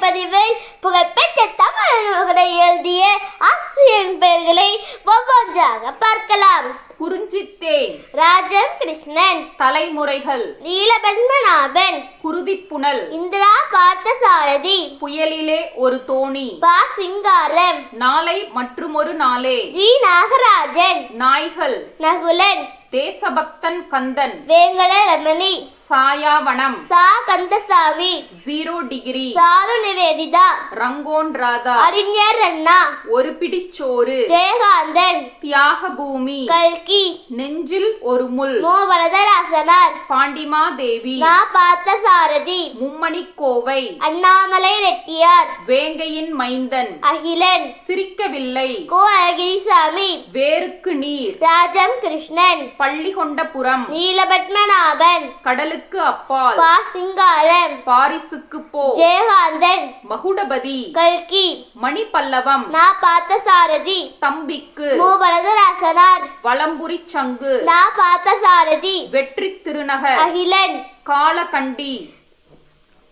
வடிவில் புகழ்பெற்ற தமிழ் நூல்களை எழுதிய ஆசிரியரின் பெயர்களை ஒவ்வொன்றாக பார்க்கலாம். குறிஞ்சித்தேன். ராஜம் கிருஷ்ணன். தலைமுறைகள். நீலபத்மநாபன் குருதிப்புணல் இந்திரா பார்த்தசாரதி புயலிலே ஒரு தோணி. பா. சிங்காரம். நாளை மற்றுமொரு நாளே. ஜி. நாகராஜன். நாய்கள். நகுலன். தேசபக்தன் Kandan. Venkata Ramani. Sayavanam. Sa Kandasamy. Zero degree. Charu Nivedita Rangoon Radha. அறிஞர் அண்ணா. ஒரு பிடிச்சோறு. ஜெயகாந்தன். தியாக பூமி கல்கி. நெஞ்சில் ஒரு முள். மோ வரதராசனார் பாண்டிமாதேவி. நா பார்த்த சாரதி மும்மணிக்கோவை. அண்ணாமலை ரெட்டியார். வேங்கையின் மைந்தன். அகிலன். சிரிக்கவில்லை. கோ அழகிரிசாமி. வேருக்கு நீர். ராஜம் கிருஷ்ணன். பள்ளிகொண்டபுரம் நீலபத்மநாபன். கடலுக்கு அப்பால். பா சிங்காரம் பாரிசுக்கு போ. ஜெயகாந்தன். மகுடபதி. கல்கி. மணிபல்லவம் நா பார்த்த சாரதி தம்பிக்கு. மு வரதராசனார் வலம்புரி சங்கு. நா பார்த்த சாரதி வெற்றி திருநகர். அகிலன். காலகண்டி.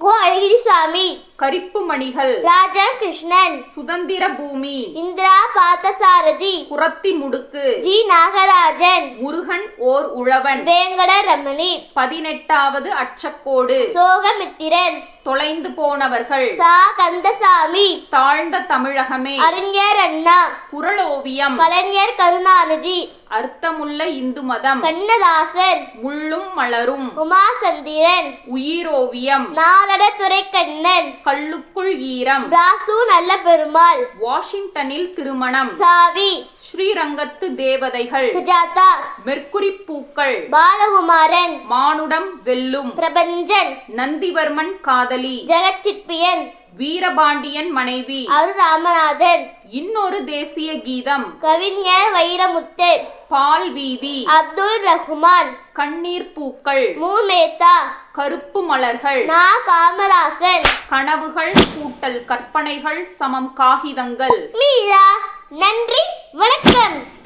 கோ அழகிரிசாமி. கரிப்பு மணிகள் ராஜம் கிருஷ்ணன். சுதந்திர பூமி. இந்திரா பார்த்தசாரதி குரத்தி முடுக்கு ஜி நாகராஜன். முருகன் ஓர் உழவன். வேங்கட ரமணி. பதினெட்டாவது அச்சக்கோடு. சோகமித்திரன். தொலைந்து போனவர்கள். சா கந்தசாமி. தாழ்ந்த தமிழகமே. அறிஞர் அண்ணா. குரலோவியம் கலைஞர் கருணாநிதி. அர்த்தமுள்ள இந்து மதம். கண்ணதாசன். முள்ளும் மலரும். உமாசந்திரன். உயிரோவியம். நாரட துரைக்கண்ணன். கல்லுக்குள் ஈரம். ராசு நல்ல பெருமாள். வாஷிங்டனில் திருமணம். சாவி. ஸ்ரீரங்கத்து தேவதைகள். சுஜாதா. மெர்க்குரி பூக்கள். பாலகுமாரன். மானுடம் வெல்லும். பிரபஞ்சன். நந்திவர்மன் காதலி. ஜெகச்சிற்பியன். வீரபாண்டியன் மனைவி. அரு ராமநாதன் இன்னொரு தேசிய கீதம். கவிஞர் வைரமுத்து. பால் வீதி. அப்துல் ரஹ்மான். கண்ணீர் பூக்கள். மு மேத்தா கருப்பு மலர்கள். நா காமராசன். கனவுகள் கூட்டல் கற்பனைகள் சமம் காகிதங்கள். மீரா நன்றி வணக்கம்.